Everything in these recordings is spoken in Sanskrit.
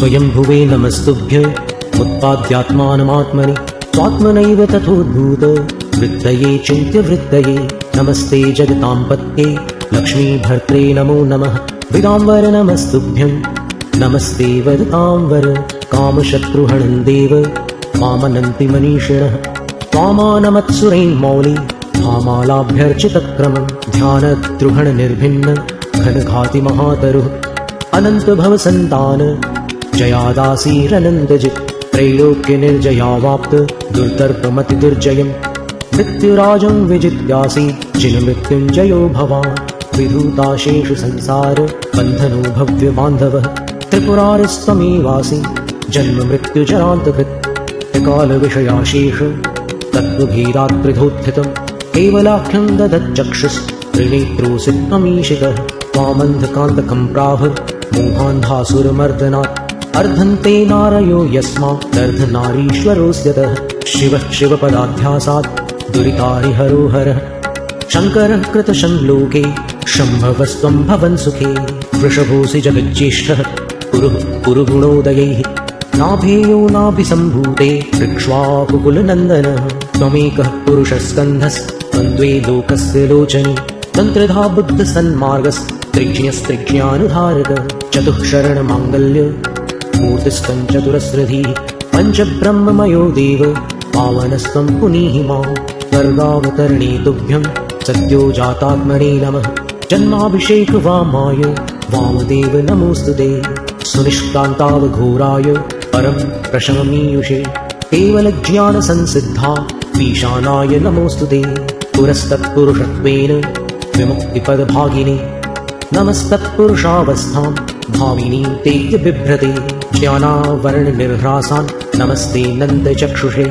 स्वयंभुवे नमस्तुभ्य उत्पाद्यात्मानमात्मनि स्वात्मनैव तथोद्भूत। वृद्धये चिन्त्यवृद्धये नमस्ते जगताम्पत्ये लक्ष्मीभर्त्रे नमो नमः। विदाम्बर नमस्तुभ्यं नमस्ते वरतां वर देव। मामनन्ति मनीषिणः। त्वामानमत्सुरैर्मौलि भामालाभ्यर्चितक्रमं ध्यानद्रुहणनिर्भिन्न। घनघाति महातरुः अनन्तभवसन्तान जयादासीरनन्दजित् त्रैलोक्यनिर्जयावाप्त दुर्दर्पमतिदुर्जयम्। मृत्युराजं विजित्यासि जिनमृत्युञ्जयो भवान्। विधूताशेषु संसार बन्धनो भव्यबान्धवः। त्रिपुरारिस्त्वमेवासि जन्ममृत्युजरान्तकृत् त्रिकालविषयाशेष तत्त्वभेदात् पृथोत्थितम् केवलाख्यं ददच्चक्षुस्त्रिनेत्रोऽसि त्वमीशितः। त्वामन्धकान्तकं प्राह मोहान्धासुरमर्दनात् अर्धन्ते नारयो यस्मादर्धनारीश्वरोऽस्यतः शिवः शिवपदाध्यासात् दुरितारिहरो हरः शङ्करः कृतशङ्लोके शम्भवस्त्वं भवन् सुखे। वृषभोऽसि जगज्येष्ठः कुरुः कुरुगुणोदयैः। नाभेयो नाभिसम्भूते वृक्ष्वाकुकुलनन्दनः। त्वमेकः पुरुषस्कन्धस्त्वन्द्वे लोकस्य लोचनि। तन्त्रधा बुद्धसन्मार्गस्त्रिज्ञस्त्रिज्ञानुधारक चतुः शरणमाङ्गल्य चतुरस्रधिः पञ्चब्रह्ममयो देव पावनस्त्वं पुनीहि मां स्वर्गावतरणे तुभ्यं सद्यो जातात्मने नमः। जन्माभिषेकवामाय वामदेव नमोऽस्तु ते। सुनिष्कान्तावघोराय परं प्रशममीयुषे। केवलज्ञानसंसिद्धा ईशानाय नमोऽस्तु ते। पुरस्तत्पुरुषत्वेन विमुक्तिपदभागिने। नमस्तत्पुरुषावस्थां भाविनीं ते बिभ्रते ज्ञानावरणनिर्ह्रासान् नमस्ते नन्दचक्षुषे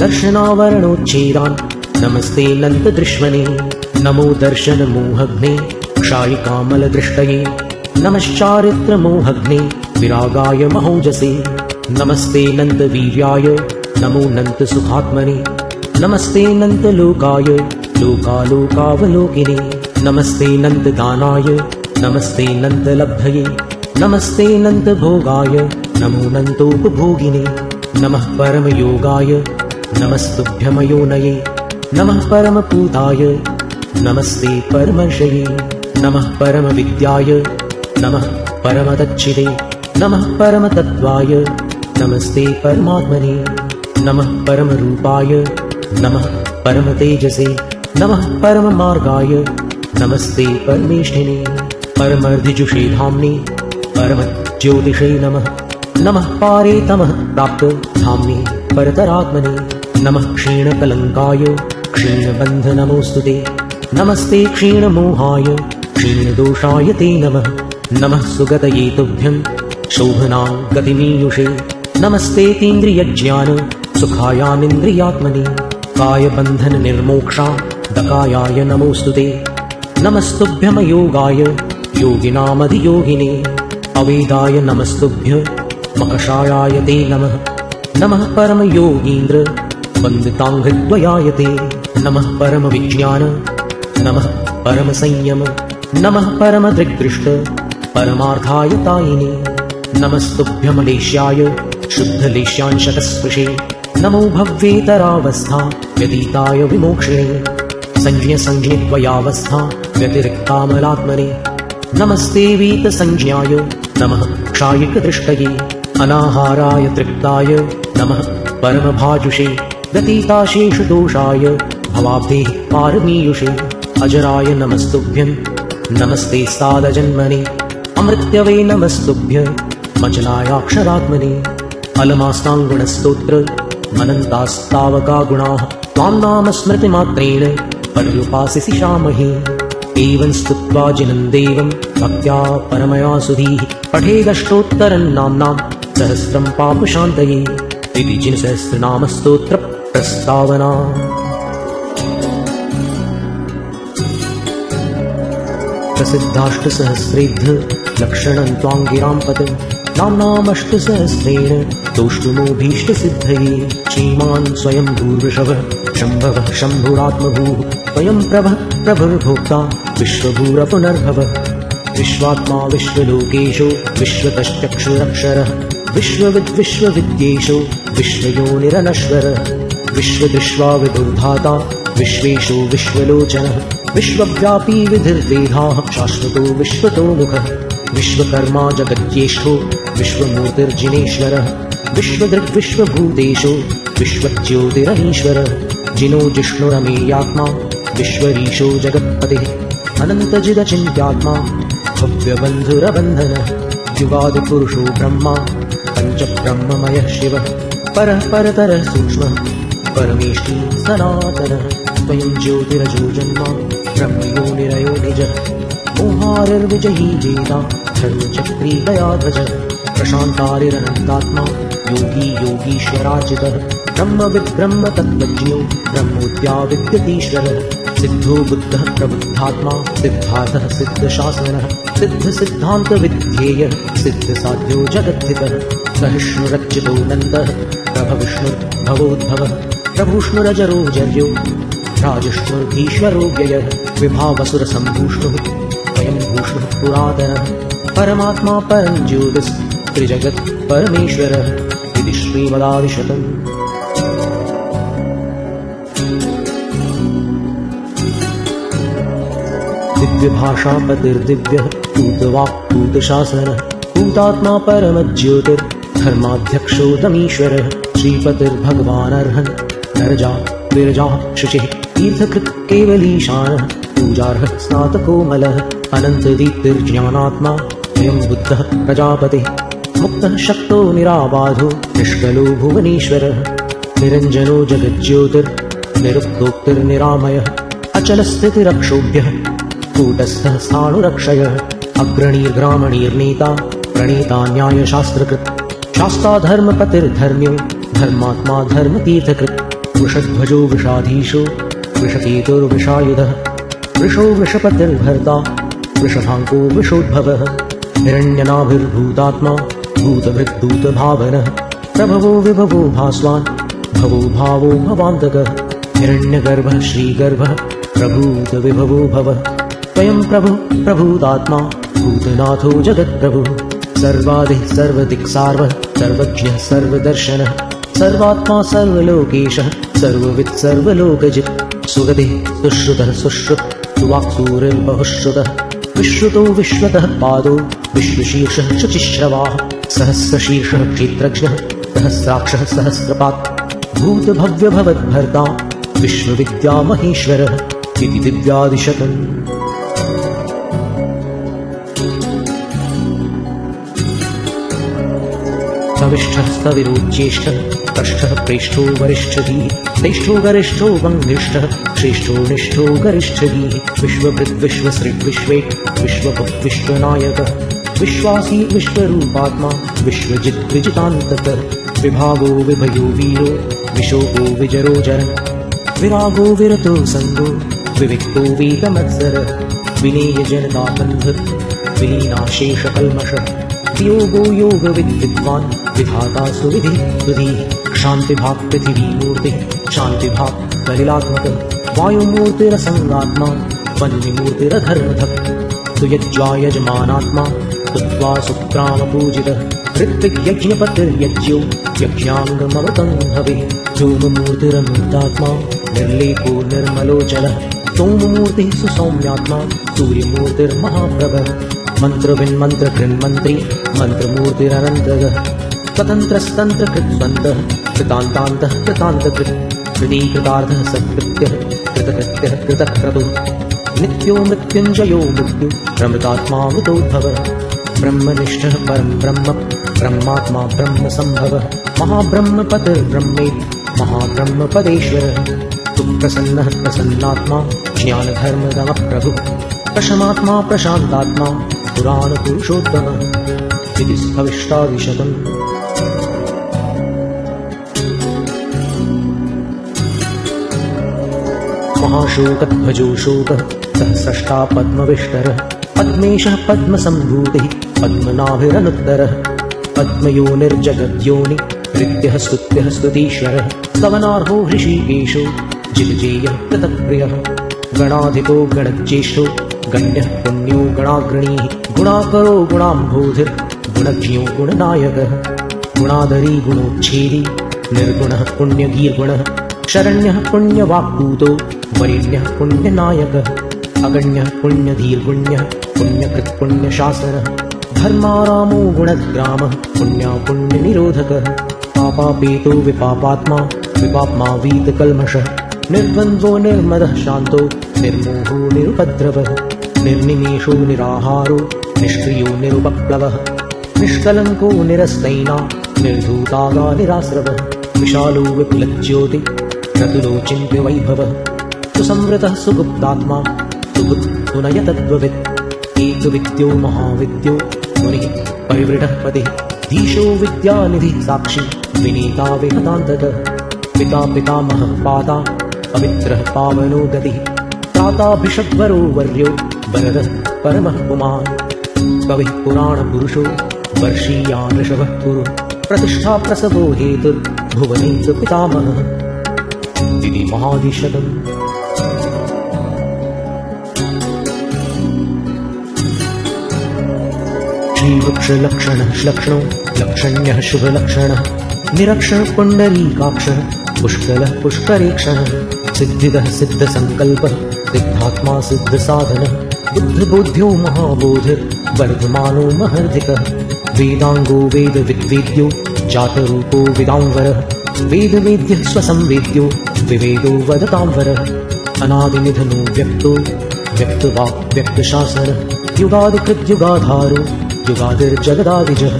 दर्शनावरणोच्छेदान् नमस्ते नन्ददृश्मने नमो दर्शनमोहग्ने क्षायिकामलदृष्टये। नमश्चारित्रमोहग्ने विरागाय महोजसे। नमस्ते नन्दवीर्याय नमो नन्दसुखात्मने। नमस्ते नन्दलोकाय लोकालोकावलोकिने। नमस्ते नन्ददानाय नमस्ते नन्दलब्धये। नमस्ते नन्दभोगाय नमो नन्दोपभोगिने नमः परमयोगाय नमस्तुभ्यमयोनये नमः परमपूताय नमस्ते परमर्षये नमः परमविद्याय नमः परमदच्छिदे नमः परमतत्त्वाय नमस्ते परमात्मने नमः परमरूपाय नमः परमतेजसे नमः परममार्गाय नमस्ते परमेष्ठिने परमर्धिजुषे धाम्ने परमज्योतिषे नमः नमः पारे तमः प्राप्त धाम्ने परतरात्मने नमः क्षीणकलङ्काय क्षीणबन्धनमोऽस्तु ते। नमस्ते क्षीणमोहाय क्षीणदोषाय ते नमः। नमः सुगतये तुभ्यं शोभना गतिमीयुषे। नमस्तेतीन्द्रियज्ञान सुखायानिन्द्रियात्मने कायबन्धननिर्मोक्षा दकायाय नमोऽस्तु ते। नमस्तुभ्यमयोगाय योगिनामधियोगिने। अवेदाय नमस्तुभ्य मकषायाय ते नमः। नमः परमयोगीन्द्र वन्दिताङ्घ्रिद्वयाय ते नमः परमविज्ञान नमः परमसंयम नमः परमदृग्दृष्ट परमार्थाय तायिने नमस्तुभ्यमलेश्याय शुद्धलेश्यांशतस्पृशे नमो भव्येतरावस्था व्यतीताय विमोक्षिणे। संज्ञसंज्ञद्वयावस्था व्यतिरिक्तामलात्मने। नमस्ते वीतसंज्ञाय नमः क्षायिकदृष्टये अनाहाराय तृप्ताय नमः। परमभाजुषे व्यतीताशेषु दोषाय भवाब्धेः पारमीयुषे अजराय नमस्तुभ्यं। नमस्ते सादजन्मने अमृत्यवे नमस्तुभ्य मचनायाक्षरात्मने अलमास्ताङ्गुणस्तोत्र अनन्तास्तावका गुणाः त्वां नाम स्मृतिमात्रेण पर्युपासिसि शामहे। एवं स्तुत्वा जिनं देवं भक्त्या परमया सुधीः पठेदष्टोत्तरं नाम्नां सहस्रं पापशान्तये। इति जिनसहस्रनामस्तोत्रप्रस्तावना प्रसिद्धाष्टसहस्रेद्ध लक्षणं त्वाङ्गिरां पदं नाम्नामष्टसहस्रेण दोष्टुमोभीष्टसिद्धये श्रीमान् स्वयं भूर्वृषभः शम्भवः शम्भुरात्मभूः। स्वयं प्रभः प्रभुर्भोक्ता विश्वभूरपुनर्भवः। विश्वात्मा विश्वलोकेशो विश्वतश्चक्षुरक्षरः विश्वविद्विश्वविद्येषु विश्वयोनिरनश्वर विश्वदृष्ट्वा विदुर्धाता विश्वेषु विश्वलोचनः विश्वव्यापी विधिर्वेदाः शाश्वतो विश्वतो मुखः विश्वकर्मा जगज्येष्ठो विश्वमूर्तिर्जिनेश्वरः विश्वदृग्विश्वभूतेषु विश्वज्योतिरनीश्वरः जिनो जिष्णुरमेयात्मा विश्वरीशो जगत्पतिः अनन्तजिदचिन्त्यात्मा भव्यबन्धुरबन्धनः युगादिपुरुषो ब्रह्मा पञ्चब्रह्ममयः शिवः परः परतरः सूक्ष्मः। परमेष्टि सनातनः। स्वयं ज्योतिरजो जन्मा ब्रह्मयोनिरयो निजः। मोहारिर्विजयी जेता। धर्मचक्री दयाध्वज प्रशान्तारिरनन्तात्मा। योगी योगीश्वराचितः ब्रह्मविद्ब्रह्म तत्त्वज्ञो ब्रह्मोद्या विद्यतीश्वरः सिद्धो बुद्धः प्रबुद्धात्मा। सिद्धार्थः सिद्धशासनः। सिद्धसिद्धान्तविध्येयः सिद्धसाध्यो जगद्धितः। सहिष्णुरच्युतो नन्दः प्रभविष्णुर्भवोद्भवः प्रभूष्णुरजरो जर्यो राजष्णुर्धीश्वरो व्ययः विभावसुरसम्भूष्णुः स्वयं भूष्णुः पुरातनः, परमात्मा परं ज्योतिस्त्रिजगत् परमेश्वरः, इति श्रीमदादिशतम्। दिव्यभाषापतिर्दिव्यः। पूतवाक्पूतशासनः पूतात्मा परमज्योतिर्धर्माध्यक्षोदमीश्वरः श्रीपतिर्भगवानर्हन् नरजा विरजाः शुचिः तीर्थकृत् केवलीशानः पूजार्हः स्नातकोमलः अनन्तदीप्तिर्ज्ञानात्मा अयं बुद्धः प्रजापतिः मुक्तः शक्तो निराबाधो निष्कलो भुवनेश्वरः निरञ्जनो जगज्योतिर्निरुक्तोक्तिर्निरामयः अचलस्थितिरक्षोभ्यः कूटस्थः स्थाणुरक्षयः अग्रणीर्ग्रामणीर्नेता प्रणीता न्यायशास्त्रकृत् शास्ताधर्मपतिर्धर्म्यो धर्मात्मा धर्मतीर्थकृत् वृषध्वजो वृषाधीशो वृषकेतुर्वृषायुधः वृषो वृषपतिर्भर्ता वृषभाङ्को वृषोद्भवः हिरण्यनाभिर्भूतात्मा भूतभृद्भूतभावनः प्रभवो विभवो भास्वान् भवो भावो भवान्तकः हिरण्यगर्भः श्रीगर्भः प्रभूतविभवो भवः स्वयं प्रभु प्रभूतात्मा भूतनाथो जगत्प्रभुः। सर्वादिः सर्वदिक्सार्वः सर्वज्ञः सर्वदर्शनः। सर्वात्मा सर्वलोकेशः सर्ववित् सर्वलोकजित्। सुगतिः सुश्रुतः सुश्रुत् सुवाक्सूरिर्बहुश्रुतः विश्रुतो विश्वतः पादो विश्वशीर्षः शुचिश्रवाः सहस्रशीर्षः क्षेत्रज्ञः सहस्राक्षः सहस्रपात्। भूतभव्यभवद्भर्ता विश्वविद्यामहेश्वरः इति दिव्यादिशतम् सविष्ठः सविरोच्येष्ठः कष्ठः प्रेष्ठो वरिष्ठधीः श्रेष्ठो गरिष्ठो वङ्घिष्ठः श्रेष्ठो निष्ठो गरिष्ठधीः विश्वभृद्विश्वसृग्विश्वे विश्वभुग्विश्वनायकः विश्वासी विश्वरूपात्मा विश्वजिद्विजितान्तकः विभागो विभयो वीरो विशोको विजरो जरन् विरागो विरतो सङ्गो विविक्तो वीतमत्सरः विनेयजनताबन्धः विलीनाशेषकल्मषः योगो योगविद्विद्वान् विधाता सुविधि सुधीः। शान्तिभाक् पृथिवीमूर्तिः शान्तिभाक् कलिलात्मकः। वायुमूर्तिरसङ्गात्मा वह्निमूर्तिरधर्मधक् सुयज्वायजमानात्मा स्तुत्वा सुक्रामपूजितः ऋत्विग्यज्ञपतिर्यज्ञो यज्ञाङ्गमवतं हविः धूममूर्तिरमूर्तात्मा निर्लेपो निर्मलोचलः सोममूर्तिः सुसौम्यात्मा। सूर्यमूर्तिर्महाप्रभः मंत्र भिन मंत्र घृण मंत्री मंत्र मूर्तिरनंत्र स्वतंत्र कृत कृतवंत कृतांतांत कृतांत कृती कृतार्थ सत्कृत्य, कृतकृत्य कृतक्रतु। नित्यो मृत्युञ्जयो मृत्यु प्रमृतात्मावृतोद्भव ब्रह्मनिष्ठः परं ब्रह्म, ब्रह्मात्मा ब्रह्म सम्भवः। महाब्रह्मपतिर्ब्रह्मेति महाब्रह्मपदेश्वरः। सुप्रसन्नः प्रसन्नात्मा ज्ञानधर्मदमः प्रभुः प्रशमात्मा प्रशान्तात्मा पुराणपुरुषोत्तमः इति स्थविष्टादिशतम् महाशोकध्वजो शोकः सहस्रष्टा पद्मविष्टरः पद्मेशः पद्मसम्भूतिः पद्मनाभिरनुत्तरः पद्मयोनिर्जगद्योनि हृत्यः स्तुत्यः स्तुतीश्वरः स्तवनार्हो हृषीकेशो जिगजेयः कृतप्रियः गणाधिपो गणज्येष्ठो गण्यः पुण्यो गणाग्रणीः। गुणाकरो गुणाम्भोधिर्गुणज्ञो गुणनायकः। गुणादरी गुणोच्छेदी। निर्गुणः पुण्यगीर्गुणः। शरण्यः पुण्यवाक्पूतो वरेण्यः पुण्यनायकः। अगण्यः पुण्यधीर्गुण्यः। पुण्यकृत्पुण्यशासनः धर्मारामो गुणग्रामः। पुण्या पुण्यनिरोधकः। पापापेतो विपापात्मा। विपाप्मा वीतकल्मषः। निर्द्वन्द्वो निर्मदः शान्तो। निर्मोहो निरुपद्रवः निर्निमेषो निराहारो निष्क्रियो निरुपप्लवः निष्कलङ्को निरस्तैना निर्धूतागा निरास्रवः विशालो विपुलज्योति चतुलो चिन्त्यवैभवः। सुसंवृतः सुगुप्तात्मा सुबुद्धुनयतद्ववित् एकविद्यो महाविद्यो मुनिः परिवृढः पतिः धीशो विद्यानिधिः साक्षी विनीता विहतान्तकः पिता पितामहः पाता पवित्रः पावनो गतिः त्राताभिषग्वरो वर्यो वरदः परमः पुमान् कविः पुराणपुरुषो वर्षीया ऋषभः कुरु। प्रतिष्ठा प्रसवो हेतुर्भुवने च पितामहः। इति महादिशतम्। श्रीवृक्षलक्षणः श्लक्ष्णो लक्षण्यः शुभलक्षणः। निरक्षणपुण्डरीकाक्षः पुष्कलः पुष्करेक्षणः। सिद्धिदः सिद्धसङ्कल्पः सिद्धात्मा सिद्धसाधनः बुद्धबोध्यो महाबोधिर्वर्धमानो महर्धिकः वेदाङ्गो वेदविद्वेद्यो जातरूपो विदाम्बरः वेदवेद्यः स्वसंवेद्यो विवेदो वदताम्बरः अनादिनिधनो व्यक्तो व्यक्तवाक् व्यक्तशासनः युगादिकृद्युगाधारो युगादिर्जगदादिजः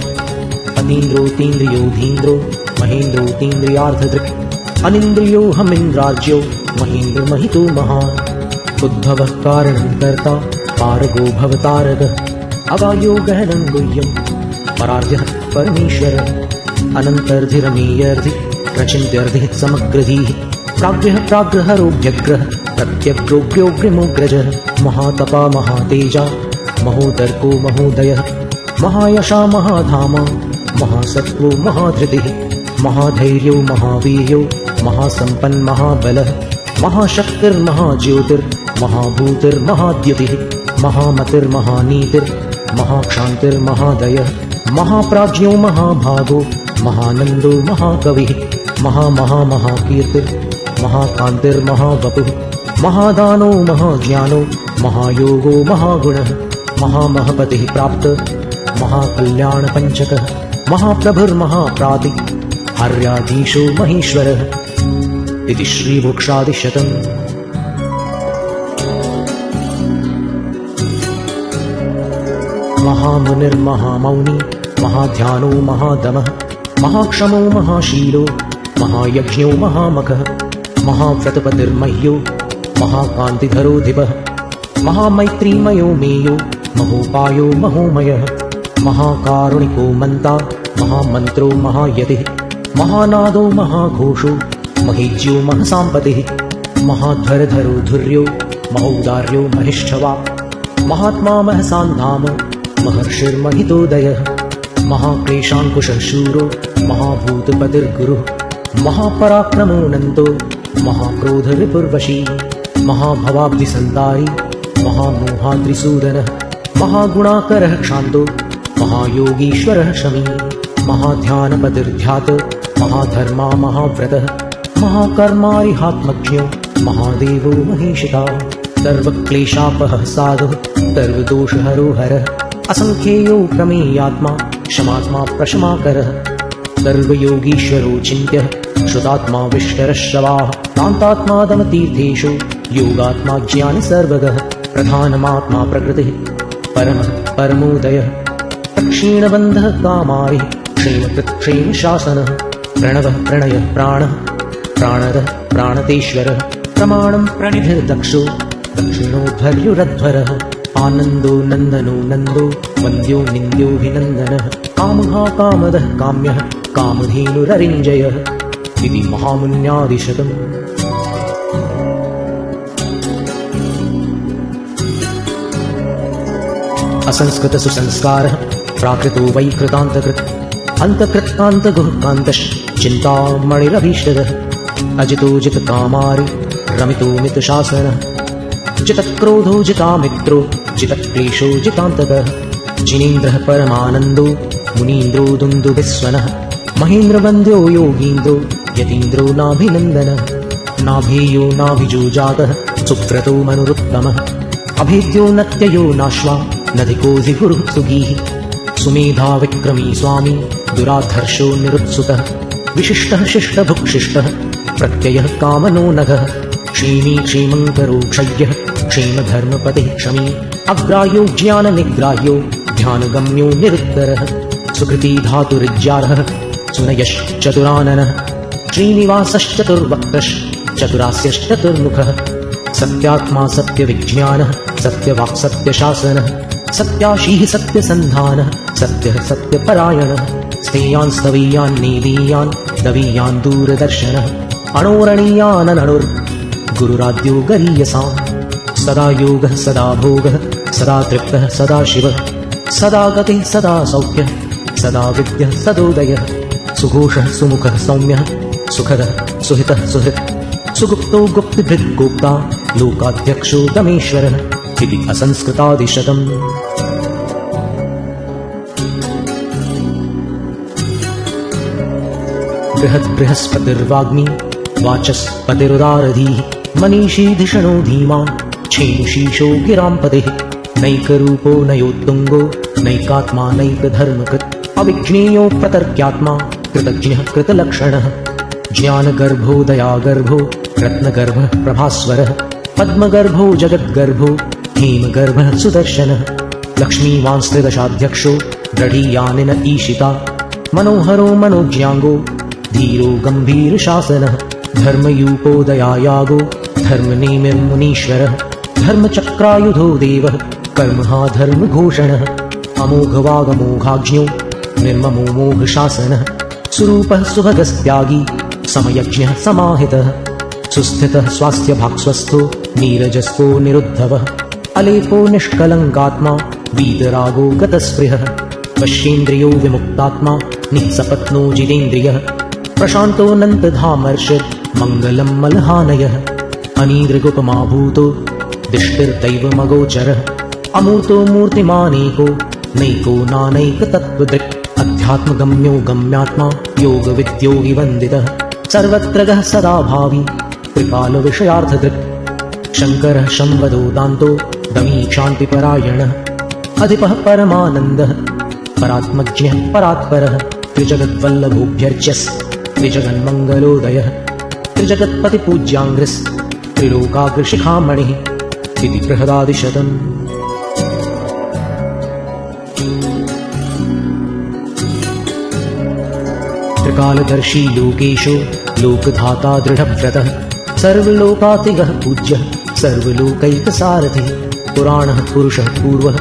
अतीन्द्रोतीन्द्रियोधीन्द्रो महेन्द्रोतीन्द्रियार्धदृक् अनिन्द्रियोऽहमिन्द्राज्यो महेन्द्रमहितो महान् उद्भवः कारणं कर्ता पारगो भवतारकः अवायो गहनं गुह्यं। परार्ध्यः परमेश्वरः। अनन्तर्धिरमेयर्धि, प्रचिन्त्यर्धिः समग्रधीः। प्राग्र्यः प्राग्रहरोऽभ्यग्रः प्रत्यग्रोऽग्र्योऽग्रिमोऽग्रजः महातपा महातेजा, महोदर्को महोदयः। महायशा महाधामा, महासत्त्वो महाधृतिः। महाधैर्यो महावीर्यो महासम्पन्महाबलः महाशक्तिर्महाज्योतिर्महाभूतिर्महाद्युतिः महामतिर्महानीतिर्महाक्षान्तिर्महादयः महाप्राज्ञो महाभागो महानन्दो महाकविः महामहामहाकीर्तिर्महाकान्तिर्महावपुः महादानो महाज्ञानो महायोगो महागुणः महामहपतिः प्राप्त महाकल्याणपञ्चकः महाप्रभुर्महाप्राति हर्याधीशो महेश्वरः इति श्रीवृक्षादिशतम् महामुनिर्महामौनी महाध्यानो महादमः महाक्षमो महाशीलो महायज्ञो महामखः महाव्रतपतिर्मह्यो महाकान्तिधरोऽधिपः महामैत्रीमयो मेयो महोपायो महोमयः महाकारुणिको मन्ता महामन्त्रो महायतिः महानादो महाघोषो महीज्यो महसाम्पतिः महाध्वरधरो धुर्यो महौदार्यो महिष्ठवा महात्मा महसान्धाम महर्षिर्महितोदयः महाक्लेशाङ्कुशः शूरो महाभूतपतिर्गुरुः महापराक्रमोऽनन्तो महाक्रोधरिपुर्वशी महाभवाब्धिसन्तारी महामोहाद्रिसूदनः महागुणाकरः क्षान्तो महायोगीश्वरः शमी महाध्यानपतिर्ध्यात महाधर्मा महाव्रतः महाकर्मारिहात्मज्ञो महादेवो महेशिता सर्वक्लेशापहः साधुः सर्वदोषहरो हरः असङ्ख्येयो प्रमेयात्मा क्षमात्मा प्रशमाकरः। सर्वयोगीश्वरो चिन्त्यः श्रुतात्मा कान्तात्मा दमतीर्थेषु योगात्मा ज्ञानि सर्वगः प्रधानमात्मा प्रकृतिः परमः परमोदयः। प्रक्षीणबन्धः कामारिः क्षेमकृत्क्षेमशासनः प्रणवः प्रणयः प्राणः प्राणदः प्राणतेश्वरः प्रमाणं प्रणिधिर्दक्षो दक्षिणोध्वर्युरध्वरः आनन्दो नन्दनो नन्दो वन्द्यो निन्द्योऽभिनन्दनः कामः कामदः काम्यः कामधेनुररिञ्जयः इति महामुन्यादिशतम् असंस्कृतसुसंस्कारः प्राकृतो वै कृतान्तकृत् अन्तकृत्कान्तगुःकान्तश्चिन्तामणिरभीष्टदः अजितो जितकामारि रमितो मितशासनः जितक्रोधो जितामित्रो जितक्लेशो जितान्तकः जिनेन्द्रः परमानन्दो मुनीन्द्रो दुन्दुभिस्वनः महेन्द्रवन्द्यो योगीन्द्रो यतीन्द्रो नाभिनन्दनः नाभेयो नाभिजोजातः सुक्रतो मनुरुत्तमः अभेद्यो नत्ययो नाश्वा नधिकोऽधिगुरुः सुगीः सुमेधा विक्रमी स्वामी दुराधर्षो निरुत्सुतः विशिष्टः शिष्टभुक्शिष्टः प्रत्ययः कामनो नघः क्षीणी क्षीमङ्करो क्षय्यः क्षेमधर्मपतिः क्षमी अग्राह्यो ज्ञाननिग्राह्यो ध्यानगम्यो निरुत्तरः सुकृती धातुरिज्यारः सुनयश्चतुराननः श्रीनिवासश्चतुर्वक्त्रश्चतुरास्यश्चतुर्मुखः सत्यात्मा सत्यविज्ञानः सत्यवाक्सत्यशासनः सत्याशीः सत्यसन्धानः सत्यः सत्यपरायणः स्तेयान् स्तवीयान् नेदीयान् दवीयान् दूरदर्शनः अणोरणीयाननणुर् गुरुराद्यो गरीयसाम् सदा योगः सदा भोगः सदा तृप्तः सदा शिवः सदा गतिः सदा सौख्यः सदा विद्यः सदोदयः सुघोषः सुमुखः सौम्यः सुखदः सुहितः सुहृत् सुगुप्तो गुप्तिभृद्गोप्ता लोकाध्यक्षो दमेश्वरः इति असंस्कृतादिशतम्। बृहद्बृहस्पतिर्वाग्मी वाचस्पतिरुदारधीः मनीषीधिषणो धीमान् क्षेमुशीशो गिराम्पतिः नैकरूपो नयोत्तुङ्गो नैकात्मा नैकधर्मकृत्। अविज्ञेयो प्रतर्क्यात्मा कृतज्ञः कृतलक्षणः। ज्ञानगर्भो दयागर्भो रत्नगर्भः प्रभास्वरः। पद्मगर्भो जगद्गर्भो हेमगर्भः सुदर्शनः। लक्ष्मीवांस्त्रिदशाध्यक्षो दृढीयानिन ईशिता। मनोहरो मनोज्ञाङ्गो धीरो गम्भीरशासनः। धर्मयूपो दयायागो धर्मनेमिर्मुनीश्वरः। धर्मचक्रायुधो देवः। कर्महा धर्मघोषणः अमोघवागमोघाज्ञो निर्ममो मोघशासनः। सुरूपः सुभगस्त्यागी समयज्ञः समाहितः। सुस्थितः स्वास्थ्यभाक्स्वस्थो नीरजस्थो निरुद्धवः। अलेपो निष्कलङ्कात्मा वीतरागो गतस्पृहः। पश्येन्द्रियो विमुक्तात्मा निःसपत्नो जितेन्द्रियः। प्रशान्तोऽनन्तधामर्षिर् मङ्गलम् मलहानयः। अनीदृगुपमाभूतो दिष्टिर्दैवमगोचरः अमूर्तो मूर्तिमानेको नैको नानैकतत्त्वदृक् अध्यात्मगम्यो गम्यात्मा योगविद्यो विवन्दितः सर्वत्र गः सदा भावी त्रिकालविषयार्थदृक् शङ्करः शम्वदो दान्तो दमी क्षान्तिपरायणः अधिपः परमानन्दः। परात्मज्ञः परात्परः। त्रिजगद्वल्लभोऽभ्यर्च्यस् त्रिजगन्मङ्गलोदयः। त्रिजगत्पतिपूज्याङ्घ्रिस्। त्रिलोकाग्रशिखामणिः इति बृहदादिशतम् त्रिकालदर्शी लोकेशो लोकधाता दृढव्रतः सर्वलोकातिगः पूज्यः सर्वलोकैकसारथिः पुराणः पुरुषः पूर्वः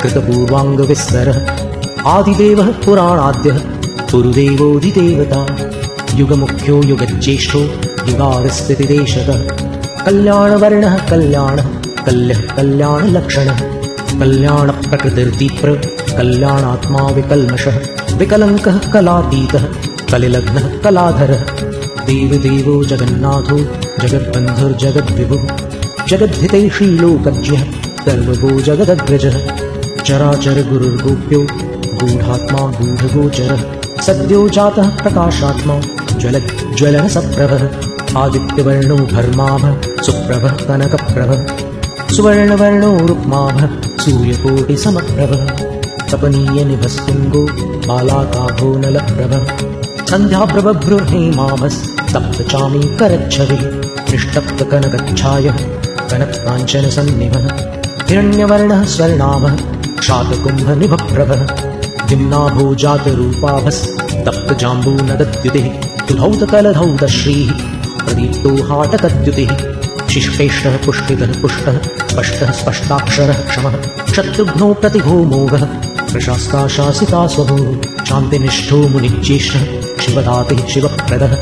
कृतपूर्वाङ्गविस्तरः आदिदेवः पुराणाद्यः पुरुदेवोऽधिदेवता युगमुख्यो युगज्येष्ठो युगारस्थितिदेशतः कल्याणवर्णः कल्याणः കല്യ കല്യാണ ലക്ഷണ കല്യാണ പ്രകൃതിർദീപ്ര കല്യാണാത്മാ വികൽമഷ വികലങ്ക കലാതീത കലിലഗ്ന കലാധര ദേവദേവോ ജഗന്നാഥോ ജഗദ്ബന്ധുർജഗദ്വിഭു ജഗദ്ധിതൈഷീലോകജ്ഞ സർവോ ജഗദഗ്രജ ചരാചര ഗുരുർഗോപ്യോ ഗൂഢാത്മാ ഗൂഢഗോചര സദ്യോ ജാത പ്രകാശാത്മാ ജ്വല ജ്വലന സപ്രഭ ആദിത്യവർണോ ഭർമാഭ സുപ്രഭ കനകപ്രഭ సువర్ణవర్ణో రుక్మాభ సూర్యకోటి సమప్రభ తపనీయ నిభస్తుంగో బాలాకాభో నలప్రభ సంధ్యాప్రభ బృహే మామస్ భృహేమాభస్తప్తచామీ కరచ్చవి నిష్టప్త కనకచ్చాయ కనకాంచన సన్నిభ హిరణ్యవర్ణ స్వర్ణాభ క్షాతకుంభ నిభప్రభ దిమ్నాభో జాతరూపాభస్తప్తజాంబూ నదత్యుతి తుధౌతకలధౌత శ్రీ ప్రదీప్తో హాటకత్యుతి शिष्टेष्टः पुष्टितः पुष्टः स्पष्टः स्पष्टाक्षरः क्षमः शत्रुघ्नो प्रतिघो मोघः प्रशास्ता शासिता स्वभुः शान्तिनिष्ठो मुनिज्येष्ठः शिवदातिः शिवप्रदः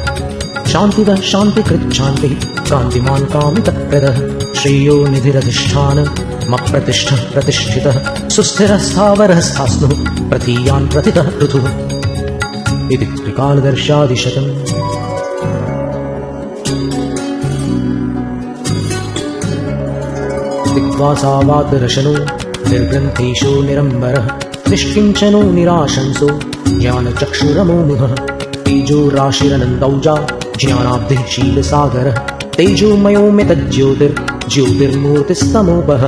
शान्तिदः शान्तिकृच्छान्तिः कान्तिमान् कामितप्रदः श्रेयो निधिरधिष्ठान मप्रतिष्ठः प्रतिष्ठितः सुस्थिरः स्थावरः स्थास्नुः प्रतीयान् प्रतितः पृथुः इति त्रिकालदर्शादिशतम् दिग्वासावातरशनो निर्ग्रन्थेशो निरम्बरः निष्किञ्चनो निराशंसो ज्ञानचक्षुरमोमुहः तेजो राशिरनन्दौजा ज्ञानाब्धिः शीलसागरः तेजोमयोमितज्योतिर्ज्योतिर्मूर्तिस्तमोपः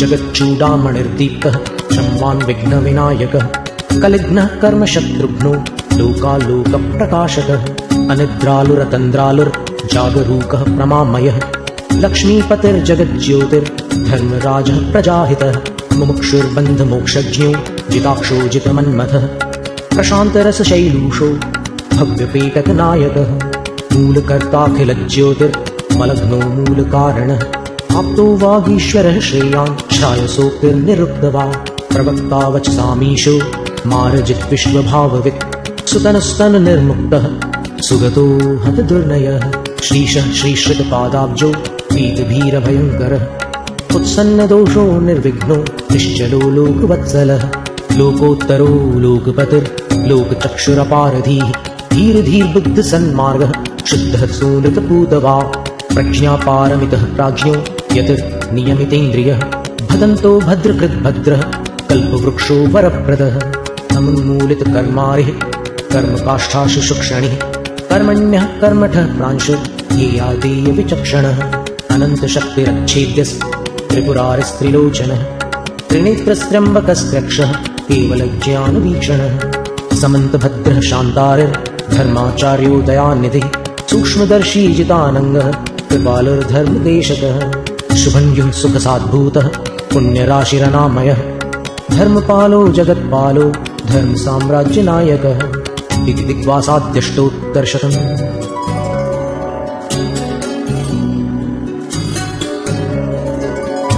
जगच्चूडामणिर्दीप्तः शम्वान् विघ्नविनायकः कलिघ्नः कर्मशत्रुघ्नो लोकालोकप्रकाशकः अनिद्रालुरतन्द्रालुर्जागरूकः प्रमामयः लक्ष्मीपतिर्जगज्योतिर्धर्मराजः प्रजाहितः मुमुक्षुर्बन्धमोक्षज्ञो जिताक्षो जितमन्मथः प्रशान्तरसशैलूषो भव्यपेटकनायकः मूलकर्ताखिलज्योतिर्मलघ्नो मूलकारणः आप्तो वागीश्वरः श्रेयान् श्रायसोक्तिर्निरुक्तवा प्रवक्ता वचसामीशो मारजिद्विश्वभाववित् सुतनस्तननिर्मुक्तः सुगतो हतदुर्नयः श्रीशः श्रीश्रुतपादाब्जो पीतभीरभयङ्करः उत्सन्नदोषो निर्विघ्नो निश्चलो लोकवत्सलः। लोकोत्तरो लोकपतिर्लोकचक्षुरपारधीः धीरधीर्बुद्धसन्मार्गः शुद्धः सूनृतपूतवा प्रज्ञापारमितः प्राज्ञो यतिर्नियमितेन्द्रियः भदन्तो भद्रकृद्भद्रः कल्पवृक्षो वरप्रदः। समुन्मूलितकर्मारिः कर्मकाष्ठाशु कर्मण्यः कर्मठः प्रांशुर्येयादेयविचक्षणः अनन्तशक्तिरच्छेद्यस्त्रिपुरारिस्त्रिलोचनः त्रिनेत्रस्त्र्यम्बकस्त्रक्षः केवलज्ञानवीक्षणः। समन्तभद्रः शान्तारिर्धर्माचार्योदयान्निधिः सूक्ष्मदर्शी जितानङ्गः कृपालुर्धर्मदेशकः शुभञ्जुः सुखसाद्भूतः पुण्यराशिरनामयः। धर्मपालो जगत्पालो धर्मसाम्राज्यनायकः। इति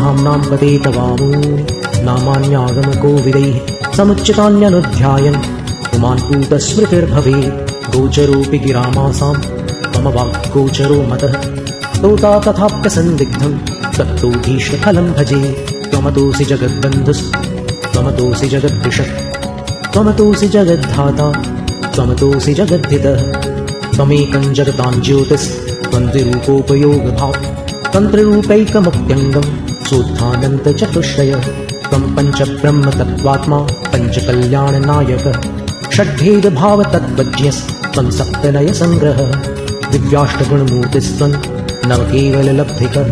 पदे तवामो नामान्यागमकोविदैः समुच्चितान्यनुध्यायन्। पुमान् पूतस्मृतिर्भवेत् गोचरोऽपि गिरामासां मम वाग्गोचरो मतः स्तोता तथाप्यसन्दिग्धं तत्तोधीष्टफलं भजे। त्वमतोऽसि जगद्बन्धुस्त्वमतोऽसि जगद्विषः त्वमतोऽसि जगद्धाता। त्वमतोऽसि जगद्धितः। त्वमेकं जगतां ज्योतिस्त्वन्त्रिरूपोपयोगभाक् तन्त्रिरूपैकमुक्त्यङ्गं सोत्थानन्तचतुष्टयः त्वं पञ्चब्रह्मतत्त्वात्मा पञ्चकल्याणनायकः। षड्भेदभावतत्त्वज्ञस्त्वं सप्तनयसङ्ग्रहः। दिव्याष्टगुणमूर्तिस्त्वं नवकेवललब्धिकः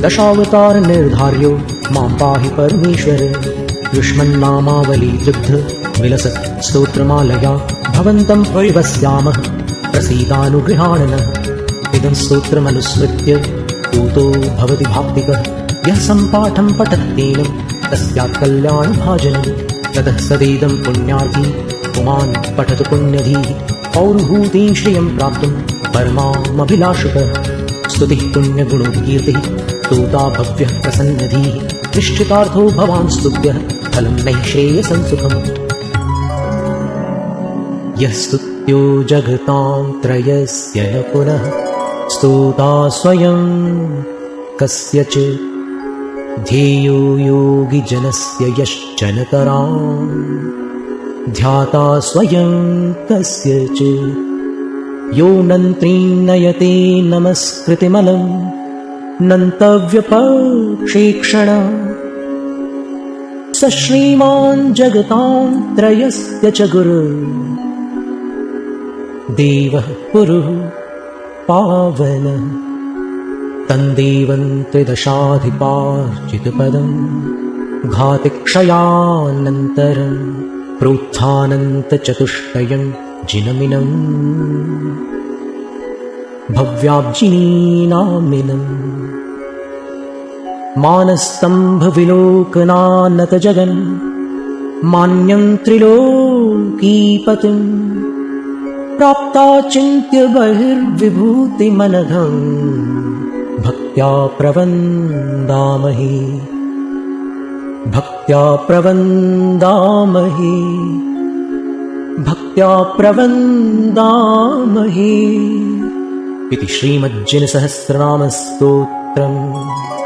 दशावतारनिर्धार्यो मां पाहि परमेश्वर। युष्मन्नामावलीदृग्ध विलसत् स्तोत्रमालया। भवन्तं परिवस्यामः प्रसीदानुगृहाणनः। इदं स्तोत्रमनुसृत्य पूतो भवति भाक्तिकः यः सम्पाठं पठत्तेन तस्यात् कल्याणभाजनं ततः सदेदं पुण्यार्थी पुमान् पठतु पुण्यधीः पौरुभूतीं श्रियं प्राप्तुं परमामभिलाषकः स्तुतिः पुण्यगुणोत्कीर्तिः स्तोता भव्यः प्रसन्नधीः निश्चितार्थो भवान् स्तुत्यः फलं नैश्रेयसं सुखम्। यः स्तुत्यो जगतां त्रयस्य न पुनः स्तोता स्वयं कस्यचित् ध्येयो योगिजनस्य यश्चनतराम् ध्याता स्वयं कस्यचित् यो नन्त्रीं नयते नमस्कृतिमलं। नन्तव्यपक्षेक्षण। स श्रीमान् जगतां त्रयस्य च गुरु। देवः पुरुः पावनः तन्देवं त्रिदशाधिपार्जितपदम् घातिक्षयानन्तरं प्रोत्थानन्तचतुष्टयं जिनमिनम् भव्याब्जिनीनामिनम् मानस्तम्भविलोकनानतजगन् मान्यं त्रिलोकीपतिम् प्राप्ता चिन्त्य बहिर्विभूतिमनघम् भक्त्या प्रवन्दामहि। भक्त्या प्रवन्दामहि। इति श्रीमज्जिनसहस्रनामस्तोत्रम्